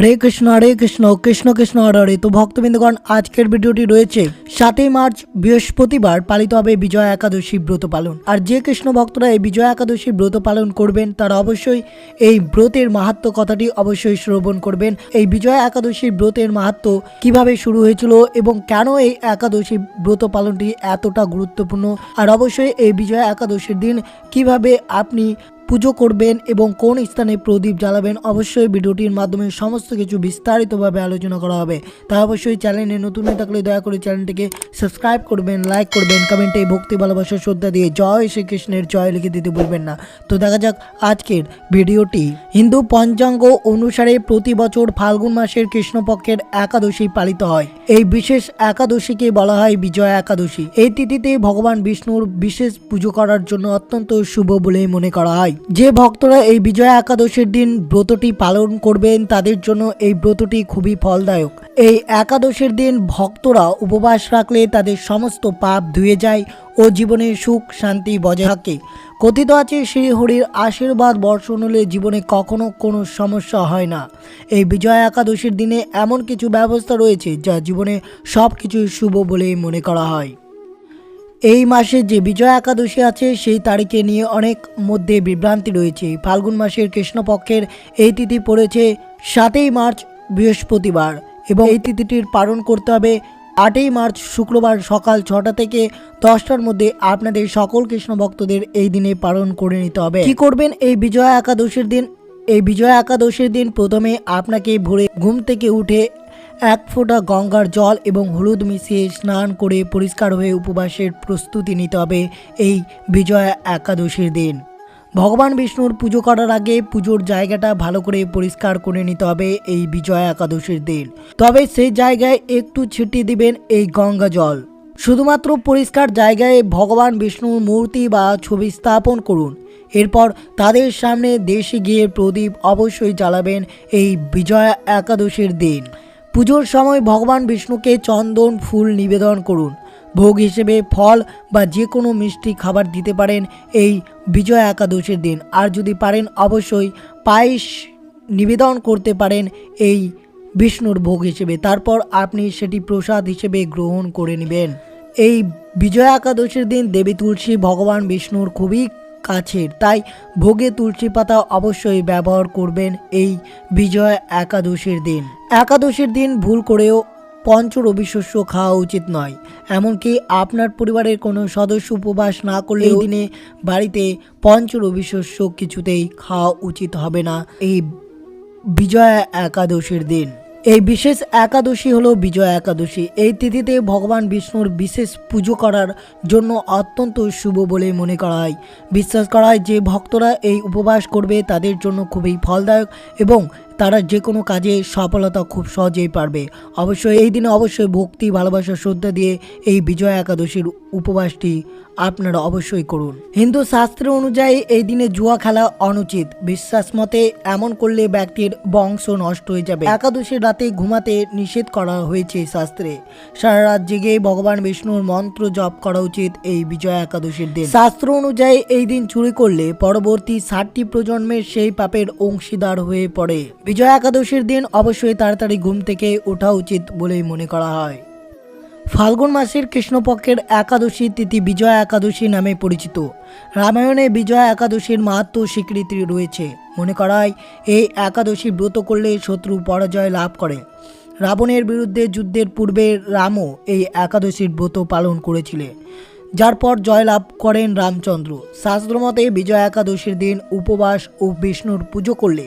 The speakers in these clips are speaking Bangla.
হরে কৃষ্ণ হরে কৃষ্ণ কৃষ্ণ কৃষ্ণ, হরে হরে। তো ভক্তবৃন্দগণ, আজকের ভিডিওটি রয়েছে সাতই মার্চ, বৃহস্পতিবার, পালিত হবে বিজয়া একাদশী ব্রত পালন। আর যে কৃষ্ণ ভক্তরা এই বিজয়া একাদশী ব্রত পালন করবেন, তারা অবশ্যই এই ব্রতের মাহাত্ম কথাটি অবশ্যই শ্রবণ করবেন। এই বিজয়া একাদশী ব্রতের মাহাত্ম কীভাবে শুরু হয়েছিল এবং কেন এই একাদশী ব্রত পালনটি এতটা গুরুত্বপূর্ণ? আর অবশ্যই এই বিজয়া একাদশীর দিন কীভাবে আপনি পুজো করবেন এবং কোন স্থানে প্রদীপ জ্বালাবেন অবশ্যই ভিডিওটির মাধ্যমে সমস্ত কিছু বিস্তারিতভাবে আলোচনা করা হবে। তাই অবশ্যই চ্যানেলে নতুন হয়ে থাকলে দয়া করে চ্যানেলটিকে সাবস্ক্রাইব করবেন, লাইক করবেন, কমেন্টে ভক্তি, ভালোবাসা, শ্রদ্ধা দিয়ে জয় শ্রীকৃষ্ণের জয় লিখে দিতে ভুলবেন না। তো দেখা যাক আজকের ভিডিওটি। হিন্দু পঞ্চাঙ্গ অনুসারে প্রতি বছর ফাল্গুন মাসের কৃষ্ণপক্ষের একাদশী পালিত হয়। এই বিশেষ একাদশীকে বলা হয় বিজয়া একাদশী। এই তিথিতে ভগবান বিষ্ণুর বিশেষ পুজো করার জন্য অত্যন্ত শুভ বলে মনে করা হয়। যে ভক্তরা এই বিজয়া একাদশীর দিন ব্রতটি পালন করবেন, তাদের জন্য এই ব্রতটি খুবই ফলদায়ক। এই একাদশীর দিন ভক্তরা উপবাস রাখলে তাদের সমস্ত পাপ ধুয়ে যায় ও জীবনে সুখ, শান্তি বজায় থাকে। কথিত আছে, শ্রীহরির আশীর্বাদ বর্ষণ হলে জীবনে কখনো কোনো সমস্যা হয় না। এই বিজয়া একাদশীর দিনে এমন কিছু ব্যবস্থা রয়েছে যা জীবনে সব কিছুই শুভ বলেই মনে করা হয়। এই মাসে যে বিজয়া একাদশী আছে, সেই তারিখে নিয়ে অনেক মধ্যে বিভ্রান্তি রয়েছে। ফাল্গুন মাসের কৃষ্ণপক্ষের এই তিথি পড়েছে সাতই মার্চ, বৃহস্পতিবার এবং এই তিথিটির পালন করতে হবে আটই মার্চ, শুক্রবার সকাল ছটা থেকে দশটার মধ্যে। আপনাদের সকল কৃষ্ণ ভক্তদের এই দিনে পালন করে নিতে হবে। কি করবেন এই বিজয়া একাদশীর দিন? এই বিজয়া একাদশীর দিন প্রথমে আপনাকে ভোরে ঘুম থেকে উঠে এক ফোঁটা গঙ্গার জল এবং হলুদ মিশিয়ে স্নান করে পরিষ্কার হয়ে উপবাসের প্রস্তুতি নিতে হবে এই বিজয়া একাদশীর দিন। ভগবান বিষ্ণুর পুজো করার আগে পুজোর জায়গাটা ভালো করে পরিষ্কার করে নিতে হবে এই বিজয়া একাদশীর দিন। তবে সেই জায়গায় একটু ছিটিয়ে দিবেন এই গঙ্গা জল। শুধুমাত্র পরিষ্কার জায়গায় ভগবান বিষ্ণুর মূর্তি বা ছবি স্থাপন করুন। এরপর তাদের সামনে দেশে গিয়ে প্রদীপ অবশ্যই জ্বালাবেন এই বিজয়া একাদশীর দিন। পুজোর সময় ভগবান বিষ্ণুকে চন্দন, ফুল নিবেদন করুন। ভোগ হিসেবে ফল বা যে কোনো মিষ্টি খাবার দিতে পারেন এই বিজয়া একাদশীর দিন। আর যদি পারেন অবশ্যই পায়েস নিবেদন করতে পারেন এই বিষ্ণুর ভোগ হিসেবে। তারপর আপনি সেটি প্রসাদ হিসেবে গ্রহণ করে নেবেন। এই বিজয়া একাদশীর দিন দেবী তুলসী ভগবান বিষ্ণুর খুবই কাছের। তাই ভোগে তুলসী পাতা অবশ্যই ব্যবহার করবেন এই বিজয়া একাদশীর দিন। একাদশীর দিন ভুল করেও পঞ্চ রবি শস্য খাওয়া উচিত নয়। এমনকি আপনার পরিবারের কোনো সদস্য উপবাস না করলে এই দিনে বাড়িতে পঞ্চ রবি শস্য কিছুতেই খাওয়া উচিত হবে না। এই বিজয়া একাদশীর দিন। এই বিশেষ একাদশী হলো বিজয়া একাদশী। এই তিথিতে ভগবান বিষ্ণুর বিশেষ পুজো করার জন্য অত্যন্ত শুভ বলে মনে করা হয়। বিশ্বাস করা হয় যে ভক্তরা এই উপবাস করবে তাদের জন্য খুবই ফলদায়ক এবং তারা যে কোনো কাজে সফলতা খুব সহজেই পারবে। অবশ্যই এই দিনে অবশ্যই ভক্তি, ভালোবাসা, শ্রদ্ধা দিয়ে এই বিজয়া একাদশীর উপবাসটি আপনারা অবশ্যই করুন। হিন্দু শাস্ত্র অনুযায়ী এই দিনে জুয়া খেলা অনুচিত। বিশ্বাস মতে এমন করলে ব্যক্তির বংশ নষ্ট হয়ে যাবে। একাদশীর রাতে ঘুমাতে নিষেধ করা হয়েছে শাস্ত্রে। সারা রাত জেগে ভগবান বিষ্ণুর মন্ত্র জপ করা উচিত এই বিজয়া একাদশীর দিন। শাস্ত্র অনুযায়ী এই দিন চুরি করলে পরবর্তী ষাটটি প্রজন্মের সেই পাপের অংশীদার হয়ে পড়ে। বিজয়া একাদশীর দিন অবশ্যই তাড়াতাড়ি ঘুম থেকে ওঠা উচিত বলেই মনে করা হয়। ফাল্গুন মাসের কৃষ্ণপক্ষের একাদশী তিথি বিজয়া একাদশী নামে পরিচিত। রামায়ণে বিজয়া একাদশীর মাহাত্ম স্বীকৃতি রয়েছে। মনে করা হয়, এই একাদশী ব্রত করলে শত্রু পরাজয় লাভ করে। রাবণের বিরুদ্ধে যুদ্ধের পূর্বে রামও এই একাদশীর ব্রত পালন করেছিলেন। যার পর জয়লাভ করেন রামচন্দ্র। শাস্ত্রমতে বিজয়া একাদশীর দিন উপবাস ও বিষ্ণুর পুজো করলে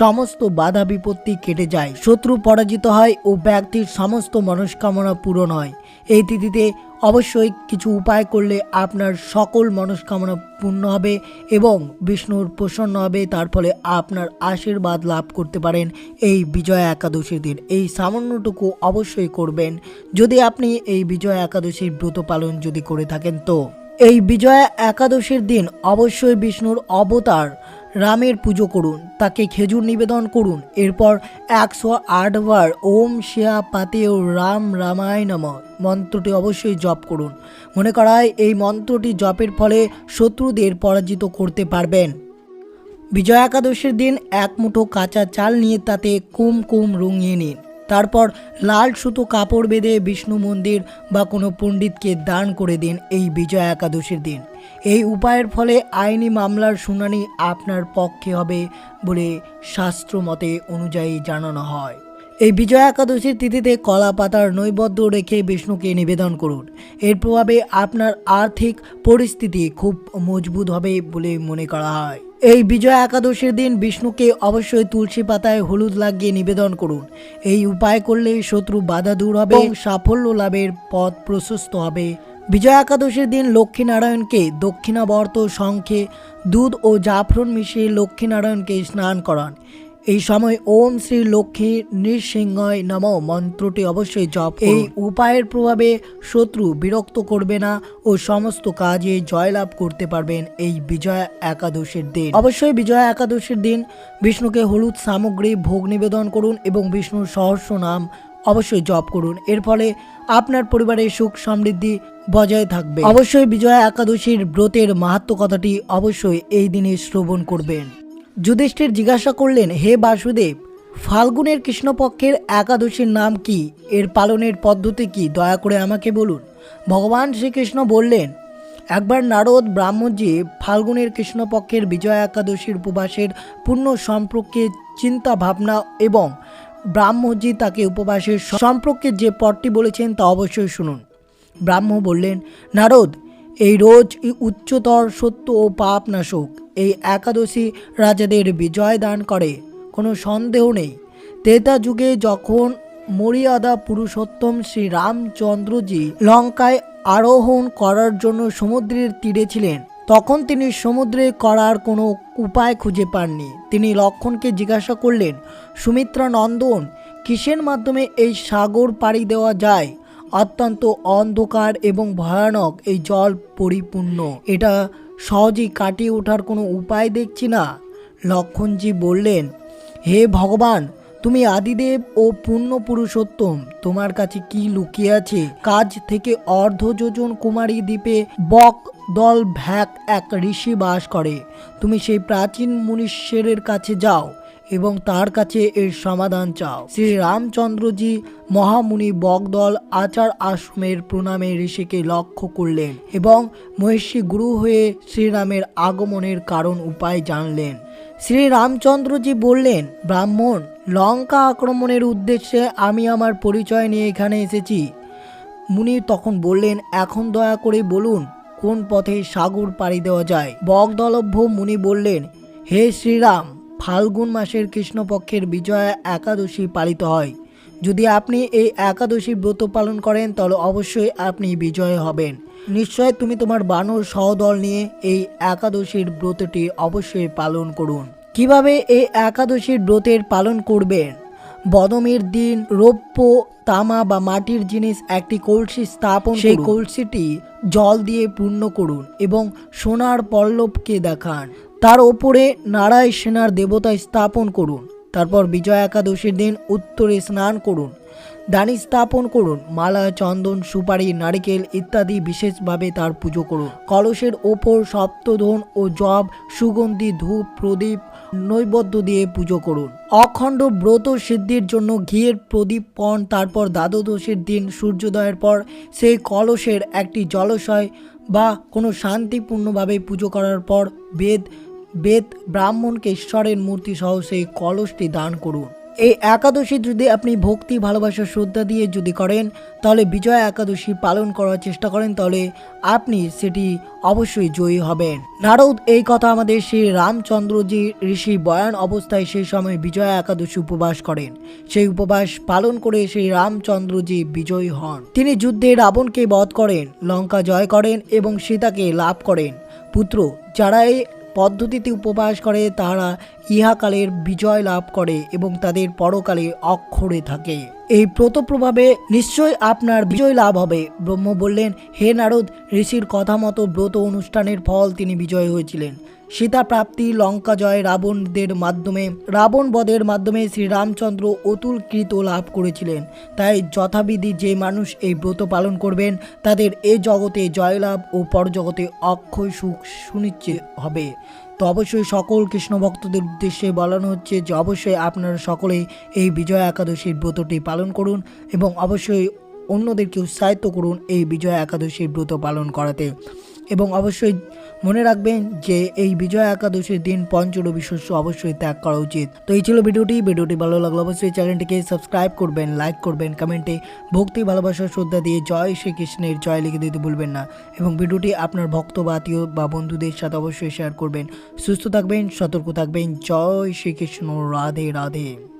সমস্ত বাধা বিপত্তি কেটে যায়। শত্রু পরাজিত হয় ও ব্যক্তির সমস্ত মনস্কামনা পূরণ হয়। এই তিথিতে অবশ্যই কিছু উপায় করলে আপনার সকল মনস্কামনা পূর্ণ হবে এবং বিষ্ণুর প্রসন্ন হবে। তার ফলে আপনার আশীর্বাদ লাভ করতে পারেন এই বিজয়া একাদশীর দিন। এই সামান্যটুকু অবশ্যই করবেন। যদি আপনি এই বিজয়া একাদশীর ব্রত পালন যদি করে থাকেন তো। এই বিজয়া একাদশীর দিন অবশ্যই বিষ্ণুর অবতার রামের পুজো করুন, তাকে খেজুর নিবেদন করুন। এরপর একশো আটবার ওম শিয়া পাতেও রাম রামায় নম। মন্ত্রটি অবশ্যই জপ করুন। মনে করায় এই মন্ত্রটি জপের ফলে শত্রুদের পরাজিত করতে পারবেন। বিজয়া একাদশীর দিন এক মুঠো কাঁচা চাল নিয়ে তাতে কুম কুম রঙিয়ে নিন। তারপর লাল সুতো কাপড় বেঁধে বিষ্ণু মন্দির বা কোনো পণ্ডিতকে দান করে দিন এই বিজয়া একাদশীর দিন। এই উপায়ের ফলে আইনি মামলার শুনানি আপনার পক্ষে হবে বলে শাস্ত্র মতে অনুযায়ী জানানো হয়। এই বিজয়া একাদশীর তিথিতে কলা পাতার নৈবদ্য রেখে বিষ্ণুকে নিবেদন করুন। এর প্রভাবে আপনার আর্থিক পরিস্থিতি খুব মজবুত হবে বলে মনে করা হয়। এই বিজয়া একাদশীর দিন বিষ্ণুকে অবশ্যই তুলসী পাতায় হলুদ লাগিয়ে নিবেদন করুন। এই উপায় করলে শত্রু বাধা দূর হবে সাফল্য লাভের পথ প্রশস্ত হবে। বিজয়া একাদশীর দিন লক্ষ্মীনারায়ণকে দক্ষিণাবর্ত শঙ্খে দুধ ও জাফরন মিশিয়ে লক্ষ্মীনারায়ণকে স্নান করান। এই সময় ওম শ্রী লক্ষ্মী নৃসিংহয় নম মন্ত্রটি অবশ্যই জপ এই উপায়ের প্রভাবে শত্রু বিরক্ত করবে না ও সমস্ত কাজে জয়লাভ করতে পারবেন এই বিজয়া একাদশীর দিন। অবশ্যই বিজয়া একাদশীর দিন বিষ্ণুকে হলুদ সামগ্রী ভোগ নিবেদন করুন এবং বিষ্ণুর সহস্র নাম অবশ্যই জপ করুন। এর ফলে আপনার পরিবারের সুখ সমৃদ্ধি বজায় থাকবে। অবশ্যই বিজয়া একাদশীর ব্রতের মাহাত্ম কথাটি অবশ্যই এই দিনে শ্রবণ করবেন। যুধিষ্ঠির জিজ্ঞাসা করলেন, হে বাসুদেব, ফাল্গুনের কৃষ্ণপক্ষের একাদশীর নাম কি? এর পালনের পদ্ধতি কি? দয়া করে আমাকে বলুন। ভগবান শ্রীকৃষ্ণ বললেন, একবার নারদ ব্রাহ্মণজি ফাল্গুনের কৃষ্ণপক্ষের বিজয়া একাদশীর উপবাসের পূর্ণ সম্পর্কে চিন্তা ভাবনা এবং ব্রাহ্মজি তাকে উপবাসের সম্পর্কে যে পথটি বলেছেন তা অবশ্যই শুনুন। ব্রাহ্ম বললেন, নারদ, এই রোজ উচ্চতর সত্য ও পাপ নাশক। এই একাদশী রাজাদের বিজয় দান করে, কোনো সন্দেহ নেই। তেতা যুগে যখন মরিয়াদা পুরুষোত্তম শ্রী রামচন্দ্রজি লঙ্কায় আরোহণ করার জন্য সমুদ্রের তীরে ছিলেন, তখন তিনি সমুদ্রে করার কোনো উপায় খুঁজে পাননি। তিনি লক্ষণকে জিজ্ঞাসা করলেন, সুমিত্রা নন্দন, কিসের মাধ্যমে এই সাগর পাড়ি দেওয়া যায়? অত্যন্ত অন্ধকার এবং ভয়ানক, এই জল পরিপূর্ণ। এটা সহজেই কাটিয়ে ওঠার কোনো উপায় দেখছি না। লক্ষণজি বললেন, হে ভগবান, তুমি আদিদেব ও পূর্ণ পুরুষোত্তম, তোমার কাছে কি লুকিয়ে আছে? কাজ থেকে অর্ধ যোজন কুমারী দ্বীপে বক দল ভ্যাক এক ঋষি বাস করে। তুমি সেই প্রাচীন মনীষ্যের কাছে যাও এবং তার কাছে এর সমাধান চাও। শ্রী রামচন্দ্রজি মহামুনি বকদল আচার আশ্রমের প্রণামে ঋষিকে লক্ষ্য করলেন এবং মহিষী গুরু হয়ে শ্রীরামের আগমনের কারণ উপায় জানলেন। শ্রী রামচন্দ্রজি বললেন, ব্রাহ্মণ, লঙ্কা আক্রমণের উদ্দেশ্যে আমি আমার পরিচয় নিয়ে এখানে এসেছি। মুনি তখন বললেন, এখন দয়া করে বলুন, কোন পথে সাগর পাড়ি দেওয়া যায়? বকদলভ্য মুনি বললেন, হে শ্রীরাম ফাল্গুন মাসের কৃষ্ণপক্ষের বিজয়া একাদশী পালিত হয়। যদি আপনি এই একাদশী ব্রত পালন করেন তাহলে অবশ্যই আপনি বিজয় হবেন। নিশ্চয় তুমি তোমার বানর সহদল নিয়ে এই একাদশীর ব্রতটি অবশ্যই পালন করুন। কীভাবে এই একাদশীর ব্রতের পালন করবেন? বদমের দিন রৌপ্য তামা বা মাটির জিনিস একটি কলসি স্থাপন সেই কলসিটি জল দিয়ে পূর্ণ করুন এবং সোনার পল্লবকে দেখান। তার ওপরে নারায় সেনার দেবতা স্থাপন করুন। তারপর বিজয় একাদশীর দিন উত্তরে স্নান করুন, দানি স্থাপন করুন, মালা, চন্দন, সুপারি, নারিকেল ইত্যাদি বিশেষভাবে তার পুজো করুন। কলসের ওপর সপ্তধন ও জব, সুগন্ধি, ধূপ, প্রদীপ নৈবদ্য দিয়ে পুজো করুন। অখণ্ড ব্রত সিদ্ধির জন্য ঘিয়ের প্রদীপ পণ, তারপর দ্বাদশীর দিন সূর্যোদয়ের পর সেই কলসের একটি জলাশয় বা কোনো শান্তিপূর্ণভাবে পুজো করার পর বেদ বেদ ব্রাহ্মণকে ঈশ্বরের মূর্তি সহ সেই কলসটি দান করুন। এই একাদশী যদি আপনি ভক্তি, ভালোবাসা, শ্রদ্ধা দিয়ে যদি করেন, তাহলে বিজয়া একাদশী পালন করার চেষ্টা করেন, তাহলে আপনি সেটি অবশ্যই জয়ী হবেন। নারদ, এই কথা আমাদের সেই রামচন্দ্রজি ঋষি বয়ান অবস্থায় সেই সময় বিজয়া একাদশী উপবাস করেন। সেই উপবাস পালন করে সেই রামচন্দ্রজি বিজয়ী হন। তিনি যুদ্ধে রাবণকে বধ করেন, লঙ্কা জয় করেন এবং সীতাকে লাভ করেন। পুত্র, যারা এই পদ্ধতিতে উপবাস করে, তাহারা ইহাকালের বিজয় লাভ করে এবং তাদের পরকালে অক্ষরে থাকে। এই প্রভাবে নিশ্চয় আপনার বিজয় লাভ হবে। ব্রহ্ম বললেন, হে নারদ, ঋষির কথা মতো ব্রত অনুষ্ঠানের ফল তিনি বিজয় হয়েছিলেন। সীতা প্রাপ্তি লঙ্কা জয় রাবণদের মাধ্যমে রাবণ বধের মাধ্যমে শ্রীরামচন্দ্র অতুল কৃত লাভ করেছিলেন। তাই যথাবিধি যে মানুষ এই ব্রত পালন করবেন, তাদের এ জগতে জয়লাভ ও পরজগতে অক্ষয় সুখ সুনিশ্চিত হবে। তো অবশ্যই সকল কৃষ্ণ ভক্তদের উদ্দেশ্যে বলানো হচ্ছে যে, অবশ্যই আপনারা সকলেই এই বিজয়া একাদশীর ব্রতটি পালন করুন এবং অবশ্যই অন্যদেরকে উৎসাহিত করুন এই বিজয়া একাদশীর ব্রত পালন করাতে। এবং অবশ্যই মনে রাখবেন যে এই বিজয় একাদশীর দিন পঞ্চরবি শস্য অবশ্যই ত্যাগ করা উচিত। তো এই ছিল ভিডিওটি। ভিডিওটি ভালো লাগল অবশ্যই চ্যানেলটিকে সাবস্ক্রাইব করবেন, লাইক করবেন, কমেন্টে ভক্তি, ভালোবাসা, শ্রদ্ধা দিয়ে জয় শ্রীকৃষ্ণের জয় লিখে দিতে ভুলবেন না এবং ভিডিওটি আপনার ভক্ত বা আত্মীয় বা বন্ধুদের সাথে অবশ্যই শেয়ার করবেন। সুস্থ থাকবেন, সতর্ক থাকবেন। জয় শ্রীকৃষ্ণ। রাধে রাধে।